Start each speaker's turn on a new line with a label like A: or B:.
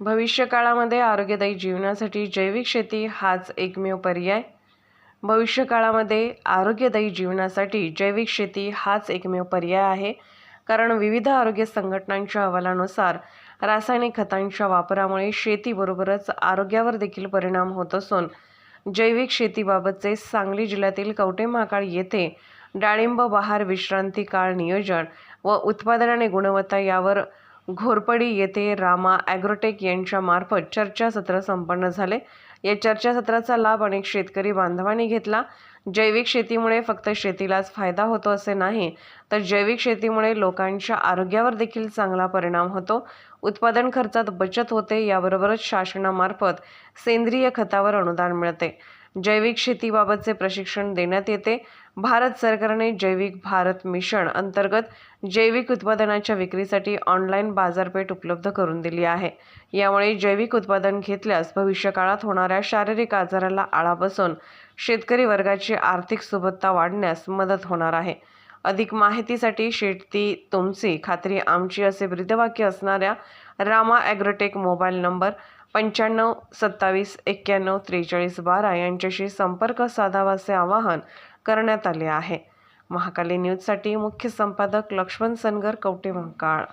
A: भविष्यकाळामध्ये आरोग्यदायी जीवनासाठी जैविक शेती हाच एकमेव पर्याय. भविष्यकाळामध्ये आरोग्यदायी जीवनासाठी जैविक शेती हाच एकमेव पर्याय आहे. कारण विविध आरोग्य संघटनांच्या अहवालानुसार रासायनिक खतांच्या वापरामुळे शेतीबरोबरच आरोग्यावर देखील परिणाम होत असून जैविक शेतीबाबतचे सांगली जिल्ह्यातील कवटे महाकाळ येथे डाळिंब बहार विश्रांती काळ नियोजन व उत्पादन आणि गुणवत्ता यावर घोरपडी येथे रामा ॲग्रोटेक यांच्या मार्फत चर्चासत्र संपन्न झाले. या चर्चासत्राचा लाभ अनेक शेतकरी बांधवांनी घेतला. जैविक शेतीमुळे फक्त शेतीलाच फायदा होतो असे नाही तर जैविक शेतीमुळे लोकांच्या आरोग्यावर देखील चांगला परिणाम होतो. उत्पादन खर्चात बचत होते याबरोबरच शासनामार्फत सेंद्रिय खतावर अनुदान मिळते. जैविक शेतीबाबतचे प्रशिक्षण देण्यात येते. भारत सरकारने जैविक भारत मिशन अंतर्गत जैविक उत्पादनाच्या विक्रीसाठी ऑनलाईन बाजारपेठ उपलब्ध करून दिली आहे. यामुळे जैविक उत्पादन घेतल्यास भविष्यकाळात होणाऱ्या शारीरिक आजाराला आळा बसून शेतकरी वर्गाची आर्थिक सुबत्ता वाढण्यास मदत होणार आहे. अधिक माहितीसाठी शेती तुमची खात्री आमची असे ब्रीदवाक्य असणाऱ्या रामा ॲग्रोटेक मोबाईल नंबर पंच्याण्णव सत्तावीस एक्क्याण्णव त्रेचाळीस बारा यांच्याशी संपर्क साधावा असे आवाहन करण्यात आले आहे. महाकाली न्यूजसाठी मुख्य संपादक लक्ष्मण सनगर कवटे महाकाळ